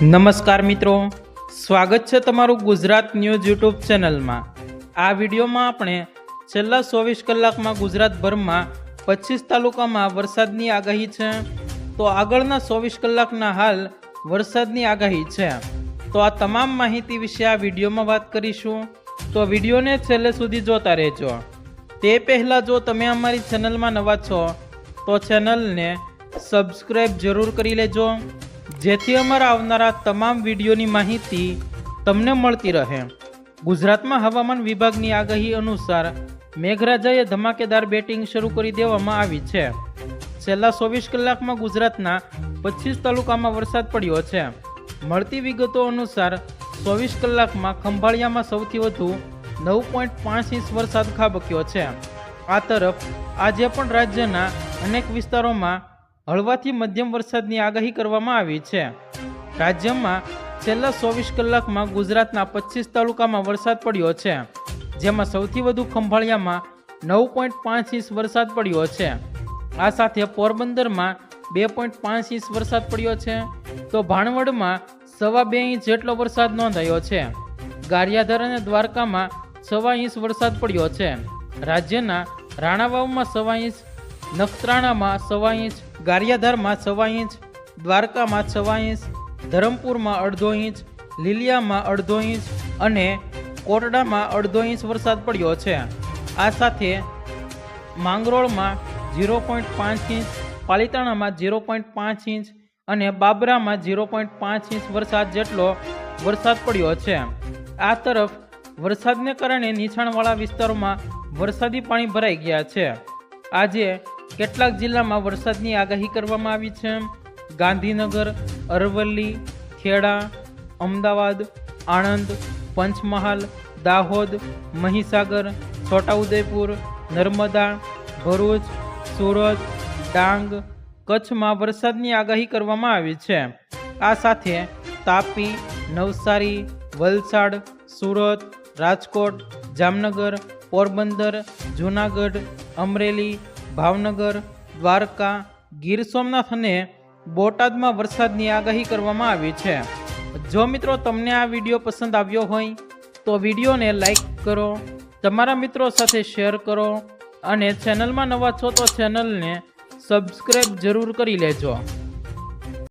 નમસ્કાર મિત્રો. સ્વાગત છે તમારું ગુજરાત ન્યૂઝ યુટ્યુબ ચેનલમાં. આ વિડીયોમાં આપણે છેલ્લા ચોવીસ કલાકમાં ગુજરાતભરમાં પચીસ તાલુકામાં વરસાદની આગાહી છે. તો આગળના ચોવીસ કલાકના હાલ વરસાદની આગાહી છે. તો આ તમામ માહિતી વિશે આ વિડીયોમાં વાત કરીશું. તો વિડીયોને છેલ્લે સુધી જોતા રહેજો. તે પહેલાં જો તમે અમારી ચેનલમાં નવા છો, તો ચેનલને સબસ્ક્રાઈબ જરૂર કરી લેજો. જેથી અમારા આવનારા તમામ વિડીયોની માહિતી તમને મળતી રહે. ગુજરાતમાં હવામાન વિભાગની આગાહી અનુસાર મેઘરાજાએ ધમાકેદાર બેટિંગ શરૂ કરી દેવામાં આવી છે. છેલ્લા ચોવીસ કલાકમાં ગુજરાતના પચીસ તાલુકામાં વરસાદ પડ્યો છે. મળતી વિગતો અનુસાર ચોવીસ કલાકમાં ખંભાળિયામાં સૌથી વધુ નવ પોઈન્ટ પાંચ ઇંચ વરસાદ ખાબક્યો છે. આ તરફ આજે પણ રાજ્યના અનેક વિસ્તારોમાં હળવાથી મધ્યમ વરસાદની આગાહી કરવામાં આવી છે. રાજ્યમાં છેલ્લા ચોવીસ કલાકમાં ગુજરાતના પચીસ તાલુકામાં વરસાદ પડ્યો છે. જેમાં સૌથી વધુ ખંભાળિયામાં નવ પોઈન્ટ પાંચ ઇંચ વરસાદ પડ્યો છે. આ સાથે પોરબંદરમાં બે પોઈન્ટ પાંચ ઇંચ વરસાદ પડ્યો છે. તો ભાણવડમાં સવા બે ઇંચ જેટલો વરસાદ નોંધાયો છે. ગારિયાધર અને દ્વારકામાં સવા ઇંચ વરસાદ પડ્યો છે. રાજ્યના રાણાવાવમાં સવા ઇંચ નખત્રાણામાં સવા ઇંચ, ગારિયાધારમાં સવા ઇંચ, દ્વારકામાં સવા ઇંચ, ધરમપુરમાં અડધો ઇંચ, લીલિયામાં અડધો ઇંચ અને કોટડામાં અડધો ઇંચ વરસાદ પડ્યો છે. આ સાથે માંગરોળમાં ઝીરો પોઈન્ટ પાંચ ઇંચ, પાલિતાણામાં ઝીરો પોઈન્ટ પાંચ ઇંચ અને બાબરામાં ઝીરો પોઈન્ટ પાંચ ઇંચ વરસાદ જેટલો વરસાદ પડ્યો છે. આ તરફ વરસાદને કારણે નીચાણવાળા વિસ્તારોમાં વરસાદી પાણી ભરાઈ ગયા છે. આજે કેટલાક જિલ્લામાં વરસાદની આગાહી કરવામાં આવી છે. ગાંધીનગર, અરવલ્લી, ખેડા, અમદાવાદ, આણંદ, પંચમહાલ, દાહોદ, મહીસાગર, છોટાઉદેપુર, નર્મદા, ભરૂચ, સુરત, ડાંગ, કચ્છમાં વરસાદની આગાહી કરવામાં આવી છે. આ સાથે તાપી, નવસારી, વલસાડ, સુરત, રાજકોટ, જામનગર, પોરબંદર, જૂનાગઢ, અમરેલી ભાવનગર, દ્વારકા, ગીર સોમનાથ અને બોટાદમાં વરસાદની આગાહી કરવામાં આવી છે. જો મિત્રો તમને આ વીડિયો પસંદ આવ્યો હોય, તો વિડીયોને લાઈક કરો, તમારા મિત્રો સાથે શેર કરો અને ચેનલમાં નવા છો તો ચેનલને સબસ્ક્રાઈબ જરૂર કરી લેજો.